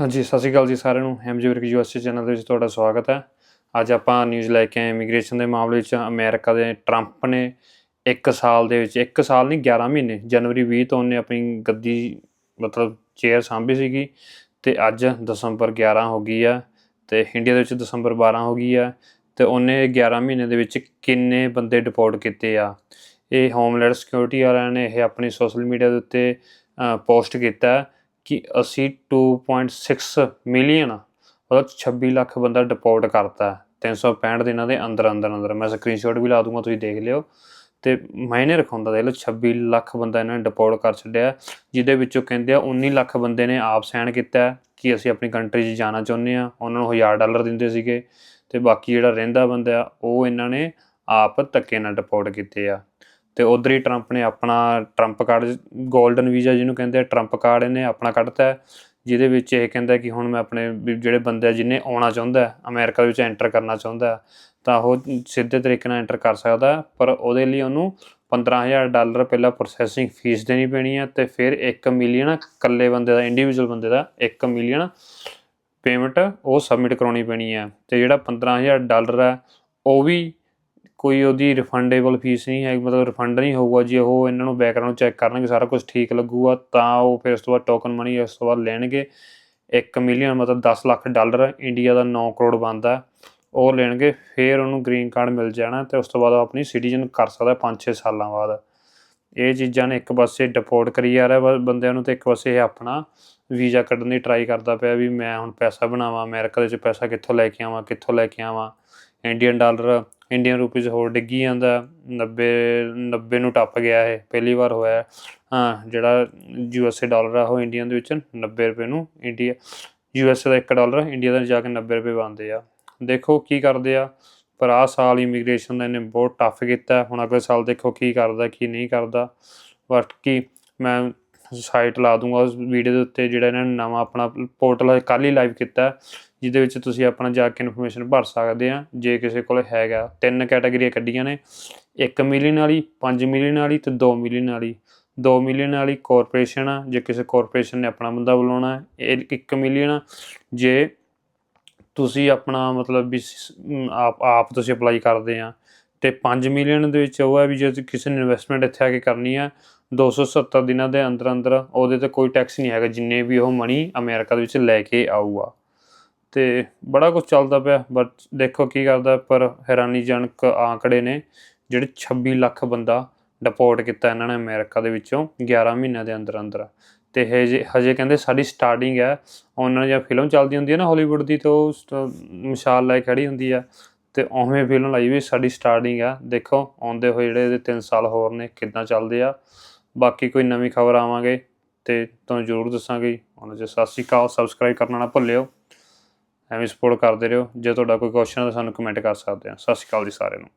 ਹਾਂਜੀ, ਸਤਿ ਸ਼੍ਰੀ ਅਕਾਲ ਜੀ ਸਾਰਿਆਂ ਨੂੰ। ਐਮਜੀ ਵਰਕ ਯੂਐਸਏ ਚੈਨਲ ਦੇ ਵਿੱਚ ਤੁਹਾਡਾ ਸਵਾਗਤ ਹੈ। ਅੱਜ ਆਪਾਂ ਨਿਊਜ਼ ਲੈ ਕੇ ਆਏ ਇਮੀਗ੍ਰੇਸ਼ਨ ਦੇ ਮਾਮਲੇ ਵਿੱਚ। ਅਮਰੀਕਾ ਦੇ ਟਰੰਪ ਨੇ 1 ਸਾਲ ਦੇ ਵਿੱਚ 1 ਸਾਲ ਨਹੀਂ 11 ਮਹੀਨੇ, ਜਨਵਰੀ 20 ਤੋਂ ਉਹਨੇ ਆਪਣੀ ਗੱਦੀ, ਮਤਲਬ ਚੇਅਰ ਸਾਂਭੀ ਸੀਗੀ ਤੇ ਅੱਜ ਦਸੰਬਰ 11 ਹੋ ਗਈ ਆ ਤੇ ਇੰਡੀਆ ਦੇ ਵਿੱਚ ਦਸੰਬਰ 12 ਹੋ ਗਈ ਆ ਤੇ ਉਹਨੇ 11 ਮਹੀਨੇ ਦੇ ਵਿੱਚ ਕਿੰਨੇ ਬੰਦੇ ਡਿਪੋਰਟ ਕੀਤੇ ਆ। ਇਹ ਹੋਮਲੈਂਡ ਸਿਕਿਉਰਿਟੀ ਵਾਲਿਆਂ ਨੇ ਇਹ ਆਪਣੀ ਸੋਸ਼ਲ ਮੀਡੀਆ ਦੇ ਉੱਤੇ ਪੋਸਟ ਕੀਤਾ। ਕਿ ਅਸੀਂ 2.6 ਮਿਲੀਅਨ ਮਤਲਬ 26 ਲੱਖ ਬੰਦਾ ਡਿਪੋਰਟ ਕਰਤਾ ਹੈ 365 ਦਿਨਾਂ ਦੇ ਅੰਦਰ ਅੰਦਰ ਅੰਦਰ। ਮੈਂ ਸਕਰੀਨਸ਼ਾਟ ਵੀ ਲਾ ਦੂੰਗਾ, ਤੁਸੀਂ ਦੇਖ ਲਿਓ। ਤੇ ਮਾਇਨੇ ਰਖਾਉਂਦਾ ਦੇਖ ਲਓ 26 ਲੱਖ ਬੰਦਾ ਇਹਨਾਂ ਨੇ ਡਿਪੋਰਟ ਕਰ ਛੱਡਿਆ, ਜਿਹਦੇ ਵਿੱਚੋਂ ਕਹਿੰਦੇ ਆ 19 ਲੱਖ ਬੰਦੇ ਨੇ ਆਪ ਸਾਈਨ ਕੀਤਾ ਕਿ ਅਸੀਂ ਆਪਣੀ ਕੰਟਰੀ 'ਚ ਜਾਣਾ ਚਾਹੁੰਦੇ ਆ ਉਹਨਾਂ ਨੂੰ 1000 ਡਾਲਰ ਦਿੰਦੇ ਸੀਗੇ ਤੇ ਬਾਕੀ ਜਿਹੜਾ ਰਹਿੰਦਾ ਬੰਦਾ ਉਹ ਇਹਨਾਂ ਨੇ ਆਪ ਧੱਕੇ ਨਾਲ ਡਿਪੋਰਟ ਕੀਤੇ ਆ। ਤੇ ਉਧਰ ਹੀ ਟਰੰਪ ਨੇ ਆਪਣਾ ਟਰੰਪ ਕਾਰਡ 골ਡਨ ਵੀਜ਼ਾ ਜਿਹਨੂੰ ਕਹਿੰਦੇ ਆ ਟਰੰਪ ਕਾਰਡ ਇਹਨੇ ਆਪਣਾ ਕੱਢਤਾ ਜਿਹਦੇ ਵਿੱਚ ਇਹ ਕਹਿੰਦਾ ਕਿ ਹੁਣ ਮੈਂ ਆਪਣੇ ਜਿਹੜੇ ਬੰਦੇ ਆ ਆਉਣਾ ਚਾਹੁੰਦਾ ਹੈ, ਅਮਰੀਕਾ ਦੇ ਵਿੱਚ ਐਂਟਰ ਕਰਨਾ ਚਾਹੁੰਦਾ ਤਾਂ ਉਹ ਸਿੱਧੇ ਤਰੀਕੇ ਨਾਲ ਐਂਟਰ ਕਰ ਸਕਦਾ ਪਰ ਉਹਦੇ ਲਈ ਉਹਨੂੰ 15000 ਡਾਲਰ ਪਹਿਲਾਂ ਪ੍ਰੋਸੈਸਿੰਗ ਫੀਸ ਦੇਣੀ ਪੈਣੀ ਹੈ ਤੇ ਫਿਰ 1 ਮਿਲੀਅਨ ਇਕੱਲੇ ਬੰਦੇ ਦਾ ਇੰਡੀਵਿਜੂਅਲ ਬੰਦੇ ਦਾ 1 ਮਿਲੀਅਨ ਪੇਮੈਂਟ ਉਹ ਸਬਮਿਟ ਕਰਾਉਣੀ ਪੈਣੀ ਹੈ ਤੇ ਜਿਹੜਾ 15000 ਡਾਲਰ ਹੈ ਉਹ ਵੀ ਕੋਈ ਉਹਦੀ ਰਿਫੰਡੇਬਲ ਫੀਸ ਨਹੀਂ ਹੈ, ਮਤਲਬ ਰਿਫੰਡ ਨਹੀਂ ਹੋਊਗਾ ਜੇ, ਉਹ ਇਹਨਾਂ ਨੂੰ ਬੈਕਗ੍ਰਾਉਂਡ ਚੈੱਕ ਕਰਨਗੇ, ਸਾਰਾ ਕੁਝ ਠੀਕ ਲੱਗੂਗਾ, ਤਾਂ ਉਹ ਫਿਰ ਉਸ ਤੋਂ ਬਾਅਦ ਟੋਕਨ ਮਨੀ ਉਸ ਤੋਂ ਬਾਅਦ ਲੈਣਗੇ। 1 ਮਿਲੀਅਨ ਮਤਲਬ 10 ਲੱਖ ਡਾਲਰ ਇੰਡੀਆ ਦਾ 9 ਕਰੋੜ ਬਣਦਾ ਉਹ ਲੈਣਗੇ, ਫਿਰ ਉਹਨੂੰ ਗ੍ਰੀਨ ਕਾਰਡ ਮਿਲ ਜਾਣਾ ਤੇ ਉਸ ਤੋਂ ਬਾਅਦ ਉਹ ਆਪਣੀ ਸਿਟੀਜ਼ਨ ਕਰ ਸਕਦਾ 5-6 ਸਾਲਾਂ ਬਾਅਦ। ਇਹ ਚੀਜ਼ਾਂ ਨੇ ਇੱਕ ਪਾਸੇ ਡਿਪੋਰਟ ਕਰੀ ਜਾ ਰਿਹਾ ਬੰਦਿਆਂ ਨੂੰ ਤੇ ਇੱਕ ਪਾਸੇ ਇਹ ਆਪਣਾ ਵੀਜ਼ਾ ਕੱਢਣ ਦੀ ਟਰਾਈ ਕਰਦਾ ਪਿਆ ਵੀ ਮੈਂ ਹੁਣ ਪੈਸਾ ਬਣਾਵਾਂ, ਅਮਰੀਕਾ ਦੇ ਵਿੱਚ ਪੈਸਾ ਕਿੱਥੋਂ ਲੈ ਕੇ ਆਵਾਂ, ਕਿੱਥੋਂ ਲੈ ਕੇ ਆਵਾਂ, ਇੰਡੀਅਨ ਡਾਲਰ ਇੰਡੀਅਨ ਰੂਪੀਜ਼ ਹੋਰ ਡਿੱਗੀ ਜਾਂਦਾ 90 90 ਨੂੰ ਟੱਪ ਗਿਆ ਇਹ, ਪਹਿਲੀ ਵਾਰ ਹੋਇਆ ਹਾਂ, ਜਿਹੜਾ ਯੂਐਸਏ ਡਾਲਰ ਆ, ਉਹ ਇੰਡੀਅਨ ਦੇ ਵਿੱਚ 90 ਰੁਪਏ ਨੂੰ ਇੰਡੀਆ ਯੂਐਸਏ ਦਾ 1 ਡਾਲਰ ਇੰਡੀਆ ਦਾ ਜਾ ਕੇ 90 ਰੁਪਏ ਬਣਦੇ ਆ। ਦੇਖੋ ਕੀ ਕਰਦੇ ਆ, ਪਰ ਆਹ ਸਾਲ ਇਮੀਗ੍ਰੇਸ਼ਨ ਦਾ ਇਹਨੇ ਬਹੁਤ ਟਫ ਕੀਤਾ। ਹੁਣ ਅਗਲੇ ਸਾਲ ਦੇਖੋ ਕੀ ਕਰਦਾ, ਕੀ ਨਹੀਂ ਕਰਦਾ। ਬਾਕੀ ਮੈਂ ਸਾਈਟ ਲਾ ਦੂੰਗਾ ਉਸ ਵੀਡੀਓ ਦੇ ਉੱਤੇ ਜਿਹੜਾ ਇਹਨਾਂ ਨੇ ਨਵਾਂ ਆਪਣਾ ਪੋਰਟਲ ਕੱਲ ਹੀ ਲਾਈਵ ਕੀਤਾ ਜਿਹਦੇ ਵਿੱਚ ਤੁਸੀਂ ਆਪਣਾ ਜਾ ਕੇ ਇਨਫੋਰਮੇਸ਼ਨ ਭਰ ਸਕਦੇ ਆ ਜੇ ਕਿਸੇ ਕੋਲ ਹੈਗਾ। ਤਿੰਨ ਕੈਟਾਗਰੀਆਂ ਕੱਢੀਆਂ ਨੇ 1 ਮਿਲੀਅਨ ਵਾਲੀ 5 ਮਿਲੀਅਨ ਵਾਲੀ ਤੇ 2 ਮਿਲੀਅਨ ਵਾਲੀ। 2 ਮਿਲੀਅਨ ਵਾਲੀ ਕਾਰਪੋਰੇਸ਼ਨ ਆ, ਜੇ ਕਿਸੇ ਕਾਰਪੋਰੇਸ਼ਨ ਨੇ ਆਪਣਾ ਬੰਦਾ ਬੁਲਾਉਣਾ ਹੈ, ਇਹ 1 ਮਿਲੀਅਨ ਜੇ ਤੁਸੀਂ ਆਪਣਾ ਮਤਲਬ ਵੀ ਆਪ ਆਪ ਤੁਸੀਂ ਅਪਲਾਈ ਕਰਦੇ ਆ ਤੇ 5 ਮਿਲੀਅਨ ਦੇ ਵਿੱਚ ਉਹ ਹੈ ਵੀ ਜੇ ਕਿਸੇ ਨੇ ਇਨਵੈਸਟਮੈਂਟ ਇੱਥੇ ਆ ਕੇ ਕਰਨੀ ਆ 270 ਦਿਨਾਂ ਦੇ ਅੰਦਰ ਅੰਦਰ ਉਹਦੇ ਤੇ ਕੋਈ ਟੈਕਸ ਨਹੀਂ ਹੈਗਾ, ਜਿੰਨੇ ਵੀ ਉਹ ਮਨੀ ਅਮਰੀਕਾ ਦੇ ਵਿੱਚ ਲੈ ਕੇ ਆਊਗਾ। ਤੇ ਬੜਾ ਕੁਝ ਚੱਲਦਾ ਪਿਆ ਬਟ ਦੇਖੋ ਕੀ ਕਰਦਾ, ਪਰ ਹੈਰਾਨੀਜਨਕ ਆંકੜੇ ਨੇ, ਜਿਹੜੇ 26 ਲੱਖ ਬੰਦਾ ਡਿਪੋਰਟ ਕੀਤਾ ਇਹਨਾਂ ਨੇ ਅਮਰੀਕਾ ਦੇ ਵਿੱਚੋਂ 11 ਮਹੀਨਿਆਂ ਦੇ ਅੰਦਰ ਅੰਦਰ। ਤੇ ਹਜੇ ਹਜੇ ਕਹਿੰਦੇ ਸਾਡੀ ਸਟਾਰਟਿੰਗ ਹੈ, ਉਹਨਾਂ ਦੀ ਜਾਂ ਫਿਲਮ ਚੱਲਦੀ ਹੁੰਦੀ ਹੈ ਨਾ ਹਾਲੀਵੁੱਡ ਦੀ, ਤੇ ਉਹ ਮਿਸਾਲ ਲੈ ਕੇ ਖੜੀ ਹੁੰਦੀ ਆ। ਤੇ ਉਵੇਂ ਫਿਲਮ ਲਾਈ ਵੀ ਸਾਡੀ ਸਟਾਰਟਿੰਗ ਆ। ਦੇਖੋ, ਆਉਂਦੇ ਹੋਏ ਜਿਹੜੇ ਇਹਦੇ 3 ਸਾਲ ਹੋਰ ਨੇ, ਕਿੱਦਾਂ ਚੱਲਦੇ ਆ। ਬਾਕੀ ਕੋਈ ਨਵੀਂ ਖਬਰ ਆਵਾਂਗੇ ਤੇ ਤੁਹਾਨੂੰ ਜ਼ਰੂਰ ਦੱਸਾਂਗੇ ਉਹਨਾਂ 'ਚ ਸਤਿ ਸ਼੍ਰੀ ਅਕਾਲ ਸਬਸਕ੍ਰਾਈਬ ਕਰਨਾ ਨਾ ਭੁੱਲਿਓ ਐਵੇਂ ਸਪੋਰਟ ਕਰਦੇ ਰਹੋ। ਜੇ ਤੁਹਾਡਾ ਕੋਈ ਕੁਐਸਚਨ ਹੈ ਤਾਂ ਸਾਨੂੰ ਕਮੈਂਟ ਕਰ ਸਕਦੇ ਆ। ਸਤਿ ਸ਼੍ਰੀ ਅਕਾਲ ਜੀ ਸਾਰਿਆਂ ਨੂੰ।